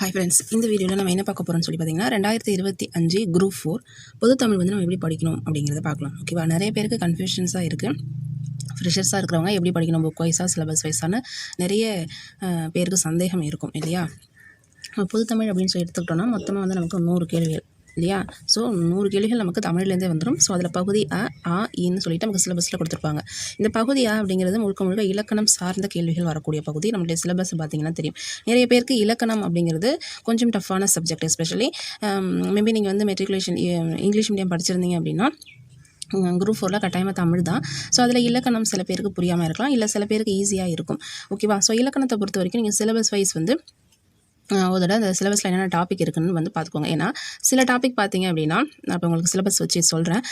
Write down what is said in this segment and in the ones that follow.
Hi friends இந்த வீடியோவில் நம்ம என்ன பார்க்க போகிறோம்னு சொல்லி பார்த்தீங்கன்னா ரெண்டாயிரத்தி இருபத்தி அஞ்சு குரூப் ஃபோர் பொது தமிழ் வந்து நம்ம எப்படி படிக்கணும் அப்படிங்கிறத பார்க்கலாம். ஓகேவா நிறைய பேருக்கு கன்ஃபியூஷன்ஸாக இருக்குது ஃப்ரெஷர்ஸாக இருக்கிறவங்க எப்படி படிக்கணும் புக் வைஸாக சிலபஸ் வைஸான நிறைய பேருக்கு சந்தேகம் இருக்கும் இல்லையா? பொது தமிழ் அப்படின்னு சொல்லி எடுத்துக்கிட்டோம்னா மொத்தமாக வந்து நமக்கு நூறு கேள்விகள். இல்லையா? ஸோ நூறு கேள்விகள் நமக்கு தமிழ்லேருந்தே வந்துடும் ஸோ அதில் பகுதி அ ஆ இன்னு சொல்லிட்டு நமக்கு சிலபஸில் கொடுத்துருப்பாங்க. இந்த பகுதி ஆ அப்படிங்கிறது முழுக்க முழுக்க இலக்கணம் சார்ந்த கேள்விகள் வரக்கூடிய பகுதி. நம்மளுடைய சிலபஸ் பார்த்திங்கன்னா தெரியும். நிறைய பேருக்கு இலக்கணம் அப்படிங்கிறது கொஞ்சம் டஃப்பான சப்ஜெக்ட் எஸ்பெஷலி மேபி நீங்கள் வந்து மெட்ரிகுலேஷன் இங்கிலீஷ் மீடியம் படிச்சிருந்தீங்க அப்படின்னா குரூப் ஃபோரில் கட்டாயமாக தமிழ் தான். ஸோ அதில் இலக்கணம் சில பேருக்கு புரியாமல் இருக்கலாம். இல்லை சில பேருக்கு ஈஸியாக இருக்கும். ஓகேவா ஸோ இலக்கணத்தை பொறுத்த வரைக்கும் நீங்கள் சிலபஸ் வைஸ் வந்து ஒரு தடவை அந்த சிலபஸில் என்னென்ன டாபிக் இருக்குன்னு வந்து பார்த்துக்கோங்க. ஏன்னா சில டாபிக் பார்த்தீங்க அப்படின்னா நான் இப்போ உங்களுக்கு சிலபஸ் வச்சு சொல்கிறேன்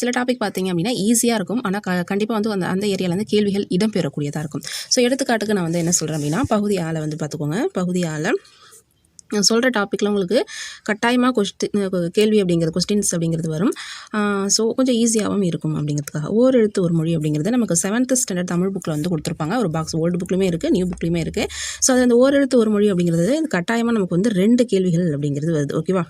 சில டாபிக் பார்த்தீங்க அப்படின்னா ஈஸியாக இருக்கும். ஆனால் க கண்டிப்பாக வந்து அந்த அந்த ஏரியாவில் கேள்விகள் இடம்பெறக்கூடியதாக இருக்கும். ஸோ எடுத்துக்காட்டுக்கு நான் வந்து என்ன சொல்கிறேன் அப்படின்னா பகுதி ஆளை வந்து பார்த்துக்கோங்க. பகுதி ஆளை நான் சொல்கிற டாப்பிக்கில் உங்களுக்கு கட்டாயமாக கொஸ்டின் கேள்வி அப்படிங்கிறது கொஸ்டின்ஸ் அப்படிங்கிறது வரும். ஸோ கொஞ்சம் ஈஸியாகவும் இருக்கும் அப்படிங்கிறதுக்காக. ஓர் எழுத்து ஒரு மொழி அப்படிங்கிறது நமக்கு செவன்த் ஸ்டாண்டர்ட் தமிழ் புக்கில் வந்து கொடுத்துருப்பாங்க. ஒரு பாக்ஸ் ஓல்டு புக்லையுமே இருக்குது நியூ புக்லையுமே இருக்குது ஸோ அது அந்த ஓர் எழுத்து ஒரு மொழி அப்படிங்கிறது கட்டாயமாக நமக்கு வந்து ரெண்டு கேள்விகள் அப்படிங்கிறது வருது. ஓகேவா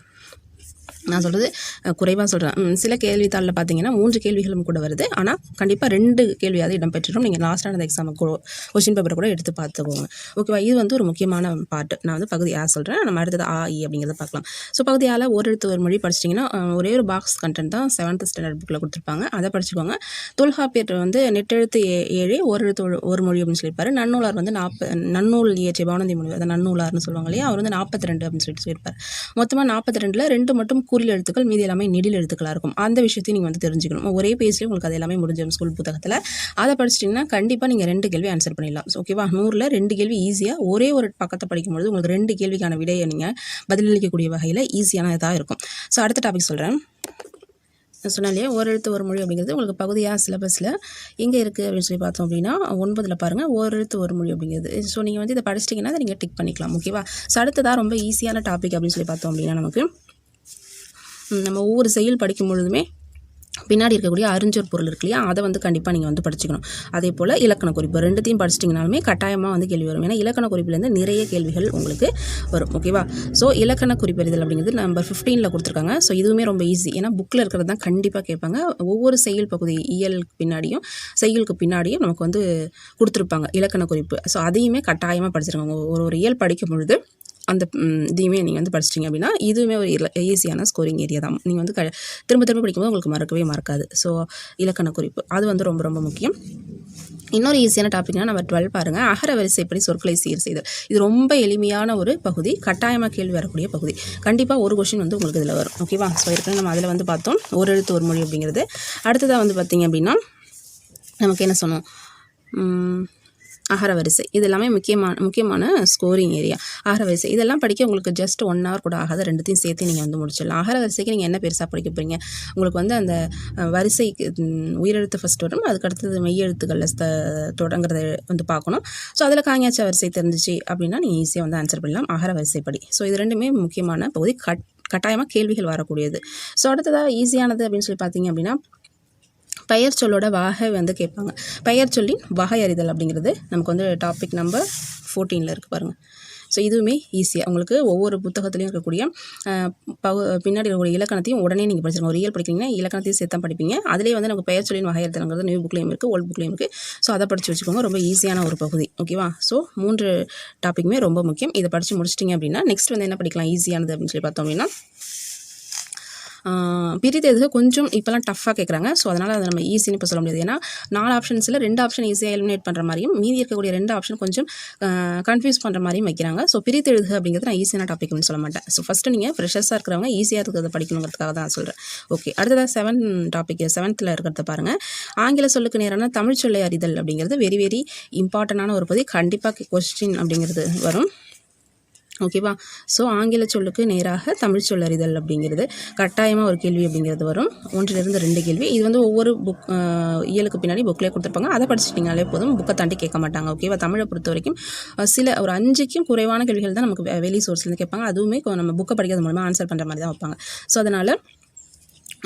நான் சொல்கிறது குறைவாக சொல்கிறேன் சில கேள்வித்தாளில் பார்த்தீங்கன்னா மூன்று கேள்விகளும் கூட வருது. ஆனால் கண்டிப்பாக ரெண்டு கேள்வியாவது இடம்பெற்றிடும் நீங்கள் லாஸ்ட்டான அந்த எக்ஸாமுக்கு கொஷின் பேப்பரை கூட எடுத்து பார்த்துக்கோங்க ஓகேவா இது வந்து ஒரு முக்கியமான பார்ட் நான் வந்து பகுதி ஆ சொல்கிறேன் நம்ம அடுத்தது ஆ இ e அப்படிங்கிறத பார்க்கலாம் ஸோ பகுதி ஆல ஒரு எழுத்து ஒரு மொழி படிச்சிட்டிங்கன்னா ஒரே ஒரு பாக்ஸ் கண்டென்ட் தான் செவன்த் ஸ்டாண்டர்ட் புக்கில் கொடுத்துருப்பாங்க. அதை படிச்சுக்கோங்க. தொல்காப்பியர் வந்து நெட்டெழுத்து ஏ- ஏழு ஒரு எழுத்து ஒரு- மொழி அப்படின்னு சொல்லியிருப்பாரு. நன்னூலார் வந்து நாற்ப நன்னூல் இயற்றிய பவனந்தி மொழி அதை நன்னூலார்னு சொல்லுவாங்க இல்லையா? அவர் வந்து நாற்பத்தி ரெண்டு அப்படின்னு சொல்லிட்டு சொல்லியிருப்பார். மொத்தமாக நாற்பத்தி ரெண்டில் ரெண்டு மட்டும் குறில் எழுத்துக்கள் மீதி எல்லாமே நெடில் எழுத்துக்களாக இருக்கும். அந்த விஷயத்தையும் நீங்கள் வந்து தெரிஞ்சுக்கணும். ஒரே பேஜ்லேயே உங்களுக்கு அது எல்லாமே முடிஞ்சிடும் ஸ்கூல் புத்தகத்தில். அதை படிச்சிட்டிங்கன்னா கண்டிப்பாக நீங்கள் ரெண்டு கேள்வி ஆன்சர் பண்ணிடலாம். ஓகேவா நூறில் ரெண்டு கேள்வி ஈஸியாக ஒரே ஒரு பக்கத்தை படிக்கும்பொழுது உங்களுக்கு ரெண்டு கேள்விக்கான விடையை நீங்கள் பதிலளிக்கக்கூடிய வகையில் ஈஸியான இதாக இருக்கும். ஸோ அடுத்த டாபிக் சொல்கிறேன் சொன்னாலே ஒரு எழுத்து ஒரு மொழி அப்படிங்கிறது உங்களுக்கு பகுதியாக சிலபஸில் எங்கே இருக்குது அப்படின்னு சொல்லி பார்த்தோம் அப்படின்னா ஒன்பதில் பாருங்கள் ஒரு எழுத்து ஒரு மொழி அப்படிங்கிறது. ஸோ நீங்கள் வந்து இதை படிச்சிட்டிங்கன்னா அதை நீங்கள் டிக் பண்ணிக்கலாம். ஓகேவா ஸோ அடுத்ததாக ரொம்ப ஈஸியான டாபிக் அப்படின்னு சொல்லி பார்த்தோம் அப்படின்னா நமக்கு நம்ம ஒவ்வொரு செயல் படிக்கும் பொழுதுமே பின்னாடி இருக்கக்கூடிய அறிஞ்சொர் பொருள் இருக்கு இல்லையா? அதை வந்து கண்டிப்பாக நீங்கள் வந்து படிச்சுக்கணும். அதே போல் இலக்கண குறிப்பு ரெண்டுத்தையும் படிச்சிட்டிங்கனாலுமே கட்டாயமாக வந்து கேள்வி வரும். ஏன்னா இலக்கண குறிப்புலேருந்து நிறைய கேள்விகள் உங்களுக்கு வரும். ஓகேவா ஸோ இலக்கண குறிப்பறிதல் அப்படிங்கிறது நம்பர் ஃபிஃப்டீனில் கொடுத்துருக்காங்க. ஸோ இதுவுமே ரொம்ப ஈஸி ஏன்னா புக்கில் இருக்கிறது தான் கண்டிப்பாக கேட்பாங்க. ஒவ்வொரு செயல் பகுதி இயலுக்கு பின்னாடியும் செயலுக்கு பின்னாடியும் நமக்கு வந்து கொடுத்துருப்பாங்க இலக்கண குறிப்பு. ஸோ அதையுமே கட்டாயமாக படிச்சிருக்காங்க. ஒரு ஒரு இயல் படிக்கும் பொழுது அந்த இதையுமே நீங்கள் வந்து படிச்சிட்டிங்க அப்படின்னா இதுவுமே ஒரு ஈஸியான ஸ்கோரிங் ஏரியா தான். நீங்கள் வந்து க திரும்ப திரும்ப படிக்கும்போது உங்களுக்கு மறக்கவே மறக்காது. ஸோ இலக்கண குறிப்பு. அது வந்து ரொம்ப ரொம்ப முக்கியம். இன்னொரு ஈஸியான டாபிக்னா நம்ம டுவெல் பாருங்கள் அகர வரிசைப்படி சொற்களை சீர் செய்தல். இது ரொம்ப எளிமையான ஒரு பகுதி. கட்டாயமாக கேள்வி வரக்கூடிய பகுதி. கண்டிப்பாக ஒரு கொஷின் வந்து உங்களுக்கு இதில் வரும். ஓகேவா ஸோ ஏற்கனவே நம்ம அதில் வந்து பார்த்தோம். ஒரு எழுத்து ஒரு மொழி அப்படிங்கிறது. அடுத்ததாக வந்து பார்த்திங்க அப்படின்னா நமக்கு என்ன சொன்னோம்? ஆகார அகரவரிசை இது எல்லாமே முக்கியமான முக்கியமான ஸ்கோரிங் ஏரியா அகரவரிசை இதெல்லாம் படிக்க உங்களுக்கு ஜஸ்ட் ஒன் ஹவர் கூட ஆகாது. ரெண்டுத்தையும் சேர்த்து நீங்கள் வந்து முடிச்சிடலாம். அகரவரிசைக்கு நீங்கள் என்ன பெருசாக படிக்க போகிறீங்க உங்களுக்கு வந்து அந்த வரிசை வரிசைக்கு உயிரெழுத்து ஃபஸ்ட் வரும். அதுக்கு அடுத்தது மெய்யெழுத்துக்களில் தொடங்குறத வந்து பார்க்கணும். ஸோ அதில் காங்கியாச்ச வரிசை தெரிஞ்சிச்சு அப்படின்னா நீங்கள் ஈஸியாக வந்து ஆன்சர் பண்ணலாம். அகர வரிசைப்படி ஸோ இது ரெண்டுமே முக்கியமான பகுதி. கட் கட்டாயமாக கேள்விகள் வரக்கூடியது. ஸோ அடுத்ததாக ஈஸியானது அப்படின்னு சொல்லி பார்த்தீங்க அப்படின்னா பெயர் சொல்லோட வகை வந்து கேட்பாங்க. பெயர் சொல்லின் வகை அறிதல் அப்படிங்கிறது நமக்கு வந்து டாபிக் நம்பர் ஃபோர்டீனில் இருக்குது பாருங்கள் ஸோ இதுவுமே ஈஸியாக உங்களுக்கு ஒவ்வொரு புத்தகத்துலையும் இருக்கக்கூடிய பகு பின்னாடி இருக்கக்கூடிய இலக்கணத்தையும் உடனே நீங்கள் படிச்சிருங்க. ஒரு இயல் படிக்கிறீங்கன்னா இலக்கணத்தையும் சேர்த்து தான் படிப்பீங்க. அதிலே வந்து நமக்கு பெயர் சொல்லின் வகை அறிதல்ங்கிறது நியூ புக்லேயும் இருக்குது ஓல்ட் புக்லேயும் இருக்குது ஸோ அதை படித்து வச்சுக்கோங்க. ரொம்ப ஈஸியான ஒரு பகுதி. ஓகேவா ஸோ மூன்று டாப்பிக்குமே ரொம்ப முக்கியம். இதை படித்து முடிச்சிட்டிங்க அப்படின்னா நெக்ஸ்ட் வந்து என்ன படிக்கலாம்? ஈஸியானது அப்படின்னு சொல்லி பார்த்தோம் அப்படின்னா பிரித்தெழுதுக கொஞ்சம் இப்போலாம் டஃப்பாக கேட்குறாங்க ஸோ அதனால் அதை நம்ம ஈஸின்னு இப்போ சொல்ல முடியாது. ஏன்னா நாலு ஆப்ஷன்ஸில் ரெண்டு ஆப்ஷன் ஈஸியாக எலிமினேட் பண்ணுற மாதிரியும் மீதி இருக்கக்கூடிய ரெண்டு ஆப்ஷன் கொஞ்சம் கன்ஃபியூஸ் பண்ணுற மாதிரியும் வைக்கிறாங்க. ஸோ பிரித்தெழுது அப்படிங்கிறது நான் ஈஸியான டாப்பிக்னு சொல்ல மாட்டேன். ஸோ ஃபஸ்ட்டு நீங்கள் ஃப்ரெஷர்ஸாக இருக்கிறவங்க ஈஸியாக இருக்கிறத படிக்கணுங்கிறதுக்காக தான் சொல்கிறேன் ஓகே அடுத்ததாக செவன் டாபிக் செவன்த்தில் இருக்கிறத பாருங்கள் ஆங்கில சொல்லுக்கு நேரான தமிழ் சொல்லை அறிதல் அப்படிங்கிறது வெரி வெரி இம்பார்ட்டண்டான ஒரு பகுதி கண்டிப்பாக கொஸ்டின் அப்படிங்கிறது வரும். ஓகேவா ஸோ ஆங்கில சொல்லுக்கு நேராக தமிழ் சொல்லறிதல் அப்படிங்கிறது கட்டாயமாக ஒரு கேள்வி அப்படிங்கிறது வரும். ஒன்றிலிருந்து ரெண்டு கேள்வி. இது வந்து ஒவ்வொரு புக் இயலுக்கு பின்னாடி புக்கில் கொடுத்துருப்பாங்க. அதை படிச்சிட்டிங்கனாலே போதும். புக்கை தாண்டி கேட்க மாட்டாங்க. ஓகேவா தமிழை பொறுத்த வரைக்கும் சில ஒரு அஞ்சுக்கும் குறைவான கேள்விகள் தான் நமக்கு வெளி சோர்ஸ்லேருந்து கேட்பாங்க. அதுவுமே நம்ம புக்கை படிக்கிறது மூலமாக ஆன்சர் பண்ணுற மாதிரி தான் வைப்பாங்க. ஸோ அதனால்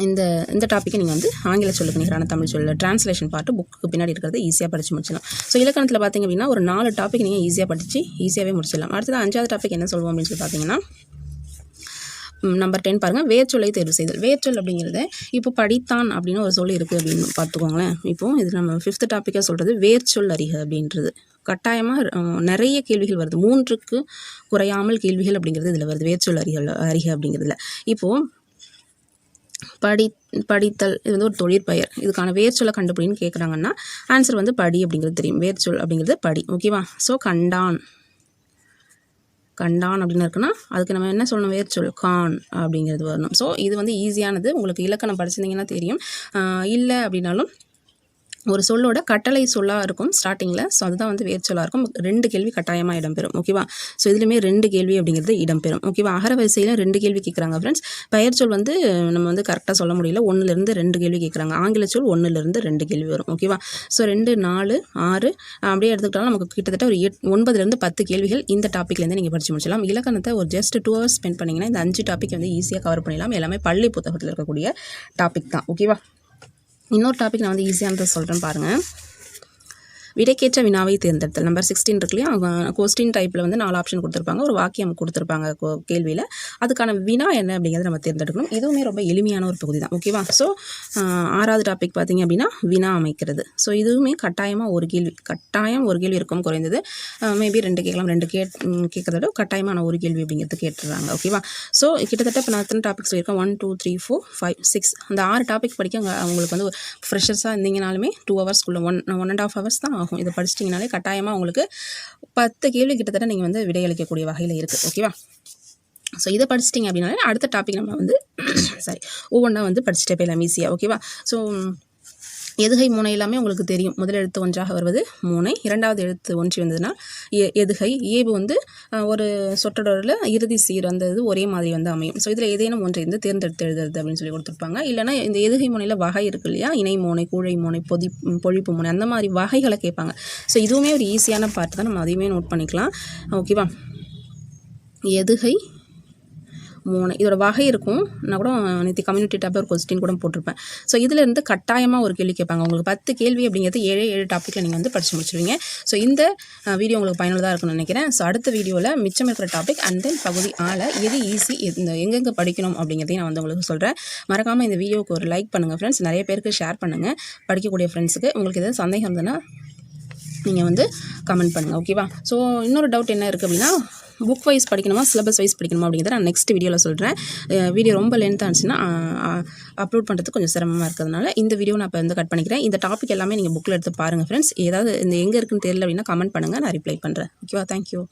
இந்த இந்த டாப்பிக்கை நீங்கள் வந்து ஆங்கில சொல்லுக்கு நிகரான தமிழ் சொல்ல ட்ரான்ஸ்லேஷன் பார்ட்டு புக்கு பின்னாடி இருக்கிறத ஈஸியாக படித்து முடிச்சிடலாம். ஸோ இலக்கணத்தில் பார்த்தீங்க அப்படின்னா ஒரு நாலு டாபிக் நீங்கள் ஈஸியாக படித்து ஈஸியாகவே முடிச்சிடலாம். அடுத்தது அஞ்சாவது டாபிக் என்ன சொல்லுவோம் அப்படின்னு சொல்லி பார்த்தீங்கன்னா நம்பர் டென் பாருங்கள் வேர்ச்சொல்லை தேர்வு செய்தல். வேர்ச்சொல் அப்படிங்கிறத இப்போ படித்தான் அப்படின்னு ஒரு சொல் இருக்குது அப்படின்னு பார்த்துக்கோங்களேன். இப்போ இது நம்ம ஃபிஃப்த் டாப்பிக்காக சொல்கிறது வேர்ச்சொல் அறிக அப்படின்றது. கட்டாயமாக நிறைய கேள்விகள் வருது. மூன்றுக்கு குறையாமல் கேள்விகள் அப்படிங்கிறது இதில் வருது. வேர்ச்சொல் அறிக அறிக அப்படிங்கிறதுல. இப்போது படி படித்தல் இது வந்து ஒரு தொழிற்பெயர் இதுக்கான வேர்ச்சொல்லை கண்டுபிடின்னு கேட்குறாங்கன்னா ஆன்சர் வந்து படி அப்படிங்கிறது தெரியும். வேர்ச்சொல் அப்படிங்கிறது படி. ஓகேவா ஸோ கண்டான். கண்டான் அப்படின்னு இருக்குன்னா அதுக்கு நம்ம என்ன சொல்லணும்? வேர்ச்சொல் கான் அப்படிங்கிறது வரணும். ஸோ இது வந்து ஈஸியானது உங்களுக்கு இலக்கணம் படிச்சிருந்தீங்கன்னா தெரியும். இல்லை அப்படின்னாலும் ஒரு சொல்லோட கட்டளை சொல்லாக இருக்கும் ஸ்டார்டிங்கில் ஸோ அதுதான் வந்து வேர்ச்சொல்லாக இருக்கும். ரெண்டு கேள்வி கட்டாயமாக இடம்பெறும். ஓகேவா ஸோ இதுலேயுமே ரெண்டு கேள்வி அப்படிங்கிறது இடம்பெறும். ஓகேவா அகர வரிசையில் ரெண்டு கேள்வி கேட்குறாங்க ஃப்ரெண்ட்ஸ் பெயர் சொல் வந்து நம்ம வந்து கரெக்டாக சொல்ல முடியல. ஒன்றுலேருந்து ரெண்டு கேள்வி கேட்குறாங்க ஆங்கில சொல் ஒன்றுலேருந்து ரெண்டு கேள்வி வரும். ஓகேவா ஸோ ரெண்டு நாலு ஆறு அப்படியே எடுத்துக்கிட்டாலும் நமக்கு கிட்டத்தட்ட ஒரு எட் ஒன்பதுலேருந்து பத்து கேள்விகள் இந்த டாப்பிக்லேருந்து நீங்கள் படித்து முடிச்சலாம் இலக்கணத்தை ஒரு ஜஸ்ட் டூ ஹவர்ஸ் ஸ்பெண்ட் பண்ணிங்கன்னா இந்த அஞ்சு டாபிக் வந்து ஈஸியாக கவர் பண்ணிடலாம். எல்லாமே பள்ளி புத்தகத்தில் இருக்கக்கூடிய டாபிக் தான். ஓகேவா இன்னொரு டாபிக் நான் வந்து ஈஸியானதை சொல்கிறேன் பாருங்கள் விடைக்கேற்ற வினாவை தேர்ந்தெடுத்தல். நம்பர் சிக்ஸ்டீன் இருக்கு இல்லையா? கொஸ்டின் டைப்பில் வந்து நாலு ஆப்ஷன் கொடுத்துருப்பாங்க. ஒரு வாக்கியம் கொடுத்துருப்பாங்க கேள்வியில். அதுக்கான வினா என்ன அப்படிங்கிறத நம்ம தேர்ந்தெடுக்கணும். இதுவுமே ரொம்ப எளிமையான ஒரு பகுதி தான். ஓகேவா ஸோ ஆறாவது டாபிக் பார்த்தீங்க அப்படின்னா வினா அமைக்கிறது. ஸோ இதுவுமே கட்டாயமாக ஒரு கேள்வி கட்டாயம் ஒரு கேள்வி இருக்கும் குறைந்தது. மேபி ரெண்டு கேட்கலாம் ரெண்டு கேட் கேட்கறத விட கட்டாயமான ஒரு கேள்வி அப்படிங்கிறது கேட்டுறாங்க. ஓகேவா ஸோ கிட்டத்தட்ட இப்போ நான் எத்தனை டாபிக்ஸ் சொல்லியிருக்கேன். One two three four five six அந்த ஆறு டாபிக் படிக்க அங்கே அவங்களுக்கு வந்து ஃப்ரெஷர்ஸாக இருந்தீங்கனாலுமே two ஹவர்ஸ்க்குள்ளே one one and half hours தான் ஆகும். இதை படிச்சிட்டிங்கனாலே கட்டாயமாக உங்களுக்கு பத்து கேள்வி கிட்டத்தட்ட நீங்கள் வந்து விடையளிக்கக்கூடிய வகையில் இருக்குது ஓகேவா ஸோ இதை படிச்சிட்டிங்க அப்படின்னாலே அடுத்த டாபிக் நம்ம வந்து சாரி ஒவ்வொன்றா வந்து படிச்சுட்டே போயிடலாம் ஈஸியாக ஓகேவா ஸோ எதுகை மூனை எல்லாமே உங்களுக்கு தெரியும். முதல் எழுத்து ஒன்றாக வருவது மூனை இரண்டாவது எழுத்து ஒன்றி வந்ததுன்னா எ எதுகை. ஏவு வந்து ஒரு சொற்றொடரில் இறுதி சீர் அந்த இது ஒரே மாதிரி வந்து அமையும். ஸோ இதில் ஏதேனும் ஒன்றை வந்து தேர்ந்தெடுத்து எழுதுறது அப்படின்னு சொல்லி கொடுத்துருப்பாங்க. இல்லைனா இந்த எதுகை மூனையில் வகை இருக்கு இல்லையா? இணை மூனை கூழை மூனை பொதி பொழிப்பு மூனை அந்த மாதிரி வகைகளை கேட்பாங்க. ஸோ இதுவுமே ஒரு ஈஸியான பார்ட் தான். நம்ம அதையுமே நோட் பண்ணிக்கலாம். ஓகேவா எதுகை மூணு இதோட வகை இருக்கும். நான் கூட நேற்று கம்யூனிட்டி டேப்பில் ஒரு கொஸ்டின் கூட போட்டிருப்பேன். ஸோ இதிலேருந்து கட்டாயமாக ஒரு கேள்வி கேட்பாங்க. உங்களுக்கு பத்து கேள்வி அப்படிங்கிறது ஏழு ஏழு டாப்பிக்கில் நீங்கள் வந்து படித்து முடிச்சிருவீங்க. ஸோ இந்த வீடியோ உங்களுக்கு பயனுள்ளதாக இருக்கும்னு நினைக்கிறேன். ஸோ அடுத்த வீடியோவில் மிச்சம் இருக்கிற டாபிக் அண்ட் தென் பகுதி ஆள எது ஈஸி இந்த எங்கெங்கே படிக்கணும் அப்படிங்கிறதையும் நான் வந்து உங்களுக்கு சொல்கிறேன் மறக்காமல் இந்த வீடியோவுக்கு ஒரு லைக் பண்ணுங்கள் ஃப்ரெண்ட்ஸ் நிறைய பேருக்கு ஷேர் பண்ணுங்கள் படிக்கக்கூடிய ஃப்ரெண்ட்ஸுக்கு உங்களுக்கு எதாவது சந்தேகம் இருந்ததுன்னா நீங்கள் வந்து கமெண்ட் பண்ணுங்கள் ஓகேவா ஸோ இன்னொரு டவுட் என்ன இருக்குது அப்படின்னா புக் வைஸ் படிக்கணுமா சிலபஸ் வைஸ் படிக்கணுமா அப்படிங்கிறத நான் நெக்ஸ்ட் வீடியோவில் சொல்கிறேன் வீடியோ ரொம்ப லென்த்தாக இருந்துச்சுன்னா அப்லோட் பண்ணுறது கொஞ்சம் சிரமமாக இருக்கிறதுனால இந்த வீடியோ நான் இப்போ வந்து கட் பண்ணிக்கிறேன். இந்த டாபிக் எல்லாமே நீங்கள் புக்கில் எடுத்து பாருங்கள் ஃப்ரெண்ட்ஸ் ஏதாவது இந்த எங்கே இருக்குன்னு தெரியல அப்படின்னா கமெண்ட் பண்ணுங்கள் நான் ரிப்ளை பண்ணுறேன் ஓகேவா தேங்க்யூ